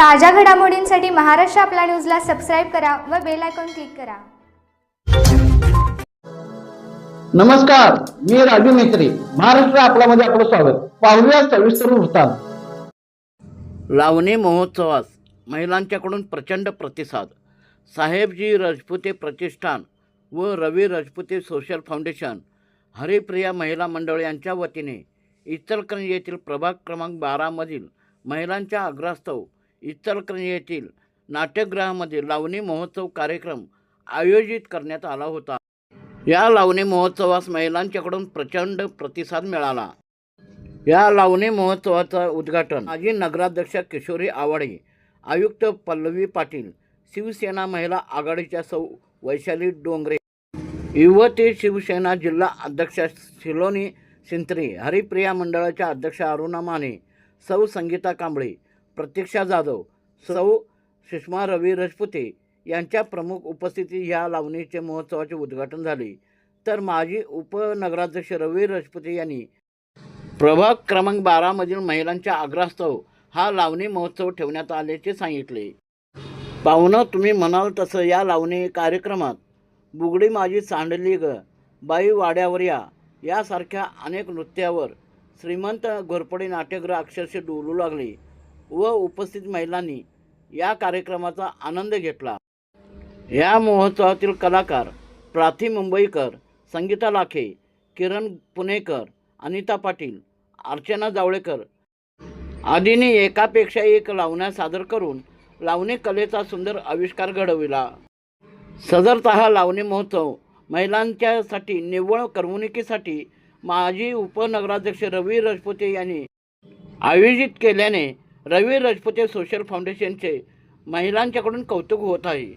ताज्या घडामोडींसाठी महाराष्ट्र आपला न्यूजला सबस्क्राईब करा व बेल आयकॉन क्लिक करा. नमस्कार मी राजू मेत्री महाराष्ट्र आपल्यामध्ये आपलं स्वागत. पाहूया सविस्तर वृत्तांत. लावणी महोत्सवास महिलांच्याकडून प्रचंड प्रतिसाद. साहेबजी राजपुते प्रतिष्ठान व रवी राजपुते सोशल फाउंडेशन हरिप्रिया महिला मंडळ यांच्या वतीने इचलकरंजी येथील प्रभाग क्रमांक बारामधील महिलांच्या आग्रहास्तव इचलकरंजी येथील नाट्यगृहामध्ये लावणी महोत्सव कार्यक्रम आयोजित करण्यात आला होता. या लावणी महोत्सवास महिलांच्याकडून प्रचंड प्रतिसाद मिळाला. या लावणी महोत्सवाचं उद्घाटन माजी नगराध्यक्ष किशोरी आवाडे आयुक्त पल्लवी पाटील शिवसेना महिला आघाडीच्या सौ वैशाली डोंगरे युवती शिवसेना जिल्हा अध्यक्ष शिलोनी सिंत्री हरिप्रिया मंडळाच्या अध्यक्ष अरुणा माने सौ संगीता कांबळे प्रतीक्षा जाधव सौ सुषमा रवी रजपुते यांच्या प्रमुख उपस्थितीत ह्या लावणीचे महोत्सवाचे उद्घाटन झाले. तर माजी उपनगराध्यक्ष रवी रजपुते यांनी प्रभाग क्रमांक बारामधील महिलांच्या आग्रहास्तव हा लावणी महोत्सव ठेवण्यात आल्याचे सांगितले. पाहुणं तुम्ही म्हणाल तसं या लावणी कार्यक्रमात बुगडी माझी सांडली ग बाई वाड्यावर या. यासारख्या अनेक नृत्यावर श्रीमंत घोरपडे नाट्यगृह अक्षरशः डोलू लागले. व उपस्थित महिलांनी या कार्यक्रमाचा आनंद घेतला. या महोत्सवातील कलाकार प्राथी मुंबईकर संगीता लाखे किरण पुणेकर अनिता पाटील अर्चना जावळेकर आदींनी एकापेक्षा एक लावण्या सादर करून लावणी कलेचा सुंदर आविष्कार घडविला. सदरत हा लावणी महोत्सव महिलांच्यासाठी निव्वळ करमणुकीसाठी माजी उपनगराध्यक्ष रवी राजपुते यांनी आयोजित केल्याने रवी राजपुते सोशल फाउंडेशनचे महिलांच्याकडून कौतुक होत आहे.